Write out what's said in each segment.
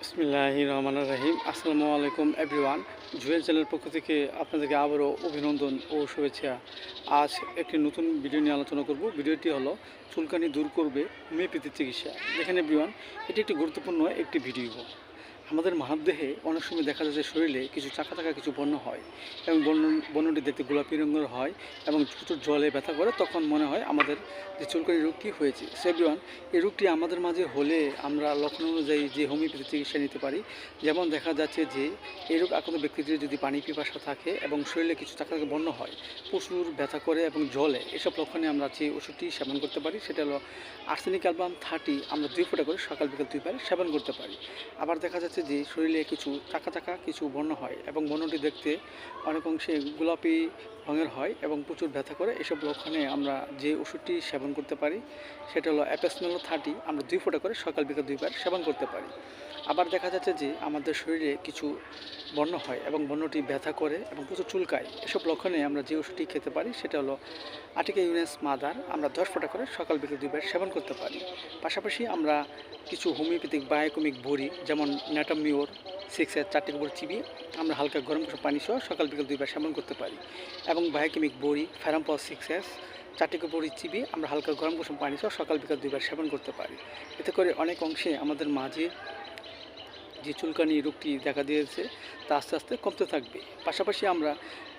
বিসমিল্লাহ রহমান রাহিম। আসসালামু আলাইকুম এভরিওয়ান জুয়েল চ্যানেলের পক্ষ থেকে আপনাদেরকে আবারও অভিনন্দন ও শুভেচ্ছা। আজ একটি নতুন ভিডিও নিয়ে আলোচনা করব। ভিডিওটি হলো, চুলকানি দূর করবে হোমিওপ্যাথি চিকিৎসা। দেখেন এভরিওয়ান এটি একটি গুরুত্বপূর্ণ একটি ভিডিও। আমাদের মানবদেহে অনেক সময় দেখা যায় যে শরীরে কিছু চাকা চাকা কিছু বর্ণ হয় এবং বর্ণ, বর্ণটি দেখতে গোলাপি রঙের হয় এবং প্রচুর জলে ব্যথা করে, তখন মনে হয় আমাদের যে চুলকানি রোগটি হয়েছে। সেভিওয়ান এই রোগটি আমাদের মাঝে হলে আমরা লক্ষণ অনুযায়ী যে হোমিওপ্যাথি চিকিৎসা নিতে পারি। যেমন দেখা যাচ্ছে যে এই রোগ আক্রান্ত ব্যক্তিদের যদি পানি পিপাসা থাকে এবং শরীরে কিছু চাকা চাকা বর্ণ হয়, প্রচুর ব্যথা করে এবং জলে এসব লক্ষণে আমরা যে ওষুধটি সেবন করতে পারি, সেটা হলো আর্সেনিক অ্যালবাম থার্টি আমরা দুই ফোঁটা করে সকাল বিকাল দুইবার সেবন করতে পারি। আবার দেখা যাচ্ছে যে শরীরে কিছু চাকা চাকা কিছু বর্ণ হয় এবং বর্ণটি দেখতে অনেক অংশে গোলাপি রঙের হয় এবং প্রচুর ব্যথা করে। এসব লক্ষণে আমরা যে ওষুধটি সেবন করতে পারি, সেটা হলো অ্যাপেসমেলো থার্টি, আমরা দুই ফোঁটা করে সকাল বিকাল দুইবার সেবন করতে পারি। আবার দেখা যাচ্ছে যে আমাদের শরীরে কিছু বর্ণ হয় এবং বর্ণটি ব্যথা করে এবং প্রচুর চুলকায়। এসব লক্ষণে আমরা যে ওষুধটি খেতে পারি, সেটা হলো আটিকা ইউনেস মাদার, আমরা দশ ফোঁটা করে সকাল বিকেল দুইবার সেবন করতে পারি। পাশাপাশি আমরা কিছু হোমিওপ্যাথিক বায়োকমিক বড়ি, যেমন ন্যাটামিওর সিক্স এর চারটে উপর চিবিয়ে আমরা হালকা গরম কিছু পানি সহ সকাল বিকাল দুইবার সেবন করতে পারি। এবং বায়োকেমিক বড়ি ফ্যারাম্পস সিক্স এস চারটে বড়ি চিবিয়ে আমরা হালকা গরম কুসুম পানি সহ সকাল বিকাল দুইবার সেবন করতে পারি। এতে করে অনেক অংশে আমাদের মাঝে যে চুলকানি রোগটি দেখা দিয়েছে, তা আস্তে আস্তে কমতে থাকবে। পাশাপাশি আমরা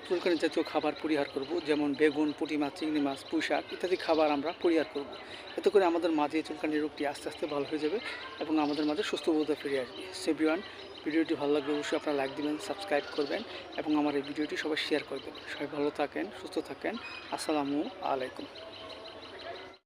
চুলকানি জাতীয় খাবার পরিহার করব, যেমন বেগুন, পুঁটি মাছ, চিংড়ি মাছ পুঁই শাক ইত্যাদি খাবার আমরা পরিহার করব। এতে করে আমাদের মাঝে চুলকানি রোগটি আস্তে আস্তে ভালো হয়ে যাবে এবং আমাদের মাঝে সুস্থ বোধ ফিরে আসবে। সেভিওয়ান ভিডিওটি ভালো লাগলে অবশ্যই আপনারা লাইক দিবেন সাবস্ক্রাইব করবেন এবং আমার এই ভিডিওটি সবাই শেয়ার করবেন। সবাই ভালো থাকেন, সুস্থ থাকেন। আসসালামু আলাইকুম।